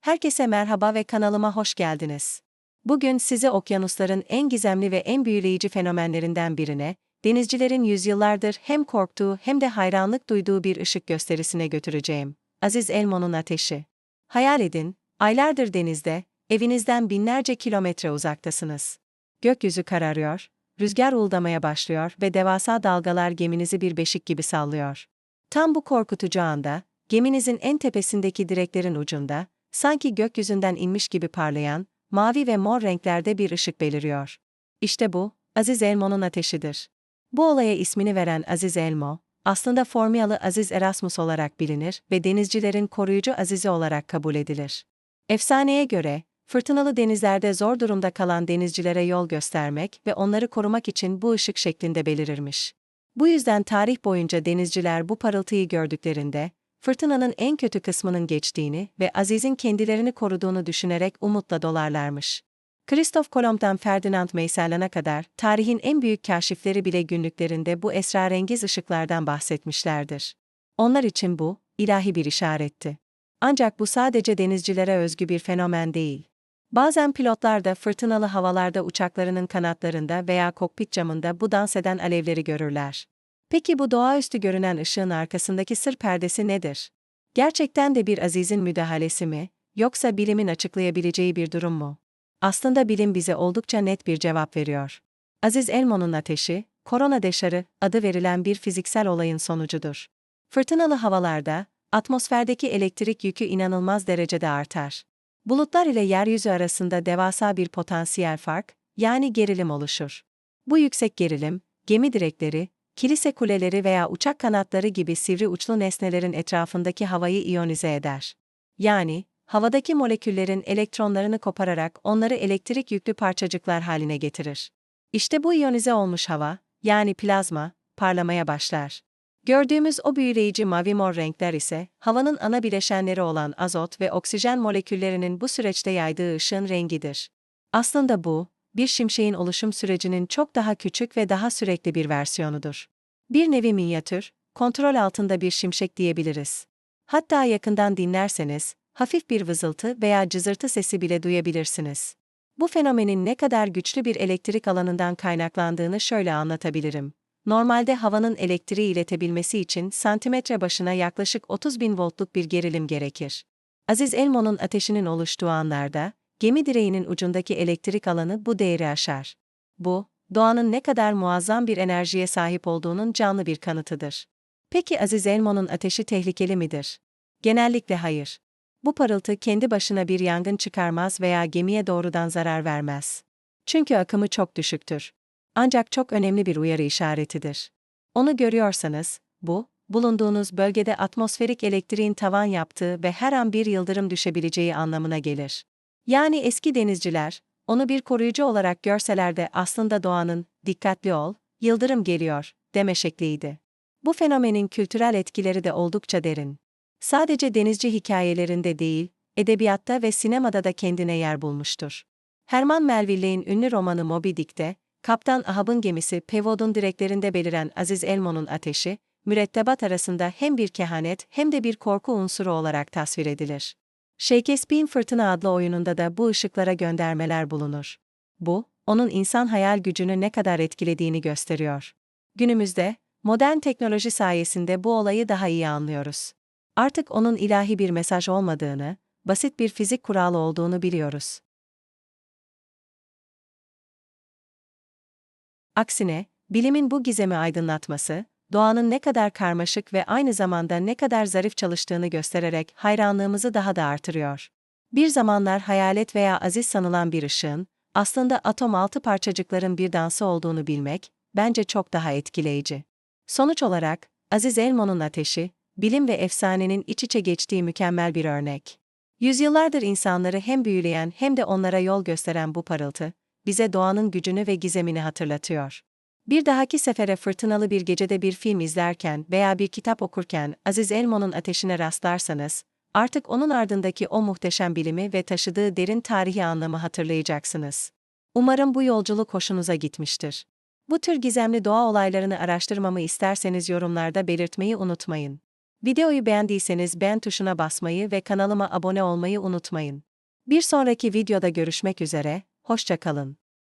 Herkese merhaba ve kanalıma hoş geldiniz. Bugün sizi okyanusların en gizemli ve en büyüleyici fenomenlerinden birine, denizcilerin yüzyıllardır hem korktuğu hem de hayranlık duyduğu bir ışık gösterisine götüreceğim. Aziz Elmon'un ateşi. Hayal edin, aylardır denizde, evinizden binlerce kilometre uzaktasınız. Gökyüzü kararıyor, rüzgar uldamaya başlıyor ve devasa dalgalar geminizi bir beşik gibi sallıyor. Tam bu korkutucu anda, geminizin en tepesindeki direklerin ucunda, sanki gökyüzünden inmiş gibi parlayan, mavi ve mor renklerde bir ışık beliriyor. İşte bu, Aziz Elmo'nun ateşidir. Bu olaya ismini veren Aziz Elmo, aslında Formyalı Aziz Erasmus olarak bilinir ve denizcilerin koruyucu azizi olarak kabul edilir. Efsaneye göre, fırtınalı denizlerde zor durumda kalan denizcilere yol göstermek ve onları korumak için bu ışık şeklinde belirirmiş. Bu yüzden tarih boyunca denizciler bu parıltıyı gördüklerinde, fırtınanın en kötü kısmının geçtiğini ve Aziz'in kendilerini koruduğunu düşünerek umutla dolarlarmış. Kristof Kolomb'dan Ferdinand Meysellan'a kadar tarihin en büyük kaşifleri bile günlüklerinde bu esrarengiz ışıklardan bahsetmişlerdir. Onlar için bu, ilahi bir işaretti. Ancak bu sadece denizcilere özgü bir fenomen değil. Bazen pilotlar da fırtınalı havalarda uçaklarının kanatlarında veya kokpit camında bu dans eden alevleri görürler. Peki bu doğaüstü görünen ışığın arkasındaki sır perdesi nedir? Gerçekten de bir azizin müdahalesi mi, yoksa bilimin açıklayabileceği bir durum mu? Aslında bilim bize oldukça net bir cevap veriyor. Aziz Elmo'nun ateşi, korona deşarı adı verilen bir fiziksel olayın sonucudur. Fırtınalı havalarda, atmosferdeki elektrik yükü inanılmaz derecede artar. Bulutlar ile yeryüzü arasında devasa bir potansiyel fark, yani gerilim oluşur. Bu yüksek gerilim, gemi direkleri, kilise kuleleri veya uçak kanatları gibi sivri uçlu nesnelerin etrafındaki havayı iyonize eder. Yani, havadaki moleküllerin elektronlarını kopararak onları elektrik yüklü parçacıklar haline getirir. İşte bu iyonize olmuş hava, yani plazma, parlamaya başlar. Gördüğümüz o büyüleyici mavi mor renkler ise, havanın ana bileşenleri olan azot ve oksijen moleküllerinin bu süreçte yaydığı ışığın rengidir. Aslında bu, bir şimşeğin oluşum sürecinin çok daha küçük ve daha sürekli bir versiyonudur. Bir nevi minyatür, kontrol altında bir şimşek diyebiliriz. Hatta yakından dinlerseniz, hafif bir vızıltı veya cızırtı sesi bile duyabilirsiniz. Bu fenomenin ne kadar güçlü bir elektrik alanından kaynaklandığını şöyle anlatabilirim. Normalde havanın elektriği iletebilmesi için santimetre başına yaklaşık 30 bin voltluk bir gerilim gerekir. Aziz Elmo'nun ateşinin oluştuğu anlarda, gemi direğinin ucundaki elektrik alanı bu değeri aşar. Bu, doğanın ne kadar muazzam bir enerjiye sahip olduğunun canlı bir kanıtıdır. Peki Aziz Elmo'nun ateşi tehlikeli midir? Genellikle hayır. Bu parıltı kendi başına bir yangın çıkarmaz veya gemiye doğrudan zarar vermez. Çünkü akımı çok düşüktür. Ancak çok önemli bir uyarı işaretidir. Onu görüyorsanız, bu, bulunduğunuz bölgede atmosferik elektriğin tavan yaptığı ve her an bir yıldırım düşebileceği anlamına gelir. Yani eski denizciler, onu bir koruyucu olarak görseler de aslında doğanın, dikkatli ol, yıldırım geliyor, deme şekliydi. Bu fenomenin kültürel etkileri de oldukça derin. Sadece denizci hikayelerinde değil, edebiyatta ve sinemada da kendine yer bulmuştur. Herman Melville'in ünlü romanı Moby Dick'te, Kaptan Ahab'ın gemisi Pevod'un direklerinde beliren Aziz Elmo'nun ateşi, mürettebat arasında hem bir kehanet hem de bir korku unsuru olarak tasvir edilir. Shakespeare'in Fırtına adlı oyununda da bu ışıklara göndermeler bulunur. Bu, onun insan hayal gücünü ne kadar etkilediğini gösteriyor. Günümüzde, modern teknoloji sayesinde bu olayı daha iyi anlıyoruz. Artık onun ilahi bir mesaj olmadığını, basit bir fizik kuralı olduğunu biliyoruz. Aksine, bilimin bu gizemi aydınlatması, doğanın ne kadar karmaşık ve aynı zamanda ne kadar zarif çalıştığını göstererek hayranlığımızı daha da artırıyor. Bir zamanlar hayalet veya aziz sanılan bir ışığın, aslında atom altı parçacıkların bir dansı olduğunu bilmek, bence çok daha etkileyici. Sonuç olarak, Aziz Elmo'nun ateşi, bilim ve efsanenin iç içe geçtiği mükemmel bir örnek. Yüzyıllardır insanları hem büyüleyen hem de onlara yol gösteren bu parıltı, bize doğanın gücünü ve gizemini hatırlatıyor. Bir dahaki sefere fırtınalı bir gecede bir film izlerken veya bir kitap okurken Aziz Elmo'nun ateşine rastlarsanız, artık onun ardındaki o muhteşem bilimi ve taşıdığı derin tarihi anlamı hatırlayacaksınız. Umarım bu yolculuk hoşunuza gitmiştir. Bu tür gizemli doğa olaylarını araştırmamı isterseniz yorumlarda belirtmeyi unutmayın. Videoyu beğendiyseniz beğen tuşuna basmayı ve kanalıma abone olmayı unutmayın. Bir sonraki videoda görüşmek üzere, hoşça kalın.